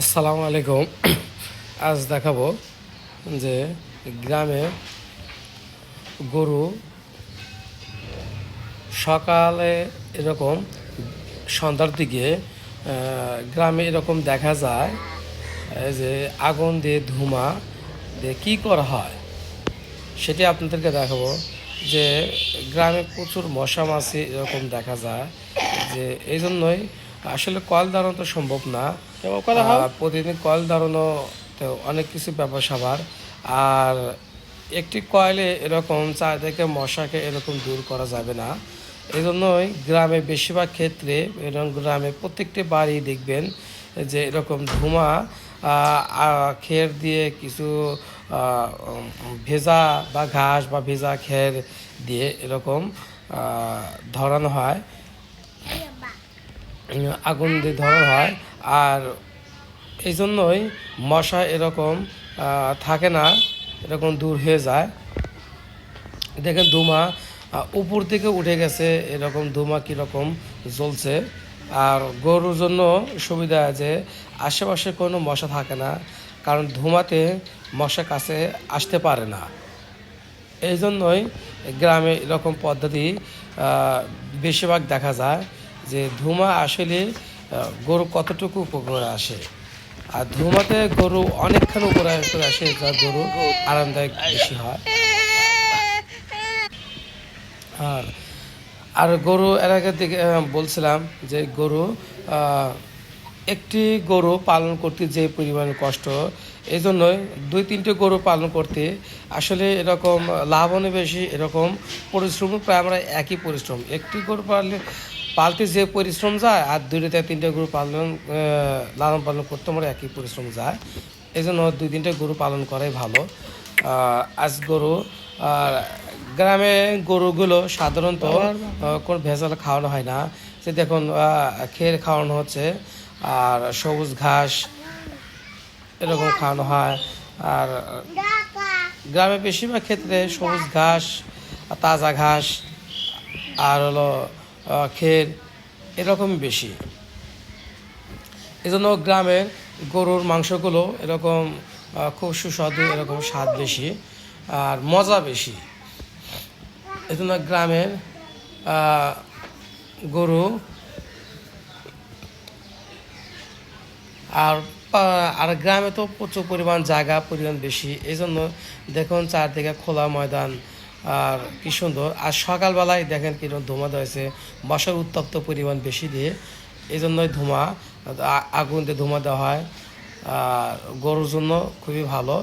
আসসালামু আলাইকুম। আজ দেখাবো যে গ্রামে গরু সকালে এরকম সন্ধ্যার দিকে গ্রামে এরকম দেখা যায় যে আগুন দিয়ে ধুমা দিয়ে কী করা হয়, সেটি আপনাদেরকে দেখাবো। যে গ্রামে প্রচুর মশা মাছি এরকম দেখা যায়, যে এই জন্যই আসলে কল দাঁড়ানো তো সম্ভব না। প্রতিদিন কল দাঁড়ানো তো অনেক কিছু ব্যাপার স্যাপার আর একটি কয়েলে এরকম চারিদিকে মশাকে এরকম দূর করা যাবে না। এই জন্যই গ্রামে বেশিরভাগ ক্ষেত্রে এরকম গ্রামে প্রত্যেকটি বাড়ি দেখবেন যে এরকম ধুমা খের দিয়ে কিছু ভেজা বা ঘাস বা ভেজা খের দিয়ে এরকম ধরানো হয়। আগুন দিয়ে ধরা হয়। আর এই জন্যই মশা এরকম থাকে না, এরকম দূর হয়ে যায়। দেখেন ধুমা উপর থেকে উঠে গেছে, এরকম ধুমা কীরকম জ্বলছে। আর গরুর জন্য সুবিধা আছে আশেপাশে কোনো মশা থাকে না, কারণ ধুমাতে মশা কাছে আসতে পারে না। এই জন্যই গ্রামে এরকম পদ্ধতি বেশিরভাগ দেখা যায়। যে ধুমা আসলে গরু কতটুকু উপকারে আসে? আর ধুমাতে গরু অনেকখানি উপরে আসে, যা গরু আরামদায়ক বেশি হয়। আর আর গরু, এর আগে বলছিলাম যে গরু একটি গরু পালন করতে যে পরিমাণ কষ্ট এই জন্যই দুই তিনটে গরু পালন করতে আসলে এরকম লাভও বেশি, এরকম পরিশ্রম, প্রায় আমরা একই পরিশ্রম। একটি গরু পাললে পালতে যে পরিশ্রম যায়, আর দুইটা থেকে তিনটে গরু পালন লালন পালন করতে আমরা একই পরিশ্রম যায়। এই জন্য দুই তিনটে গরু পালন করাই ভালো। আজ গরু আর গ্রামে গরুগুলো সাধারণত কোনো ভেজাল খাওয়ানো হয় না। যে দেখুন খের খাওয়ানো হচ্ছে, আর সবুজ ঘাস এরকম খাওয়ানো হয়, আর গ্রামে বেশিরভাগ ক্ষেত্রে সবুজ ঘাস তাজা ঘাস, আর হলো খের এরকমই বেশি। এই জন্য গ্রামের গরুর মাংসগুলো এরকম খুব সুস্বাদু, এরকম স্বাদ বেশি আর মজা বেশি। এই জন্য গ্রামের গরু আর আর গ্রামে তো প্রচুর পরিমাণ জায়গা পরিমাণ বেশি। এই জন্য দেখুন চারদিকে খোলা ময়দান আর কি সুন্দর। আর সকালবেলায় দেখেন কীরকম ধোঁয়া হয়েছে। বাসার উত্তপ্ত পরিমাণ বেশি দিয়ে এই জন্যই ধোঁয়া আগুন দিয়ে ধোঁয়া দেওয়া হয়। আর গরুর জন্য খুবই ভালো।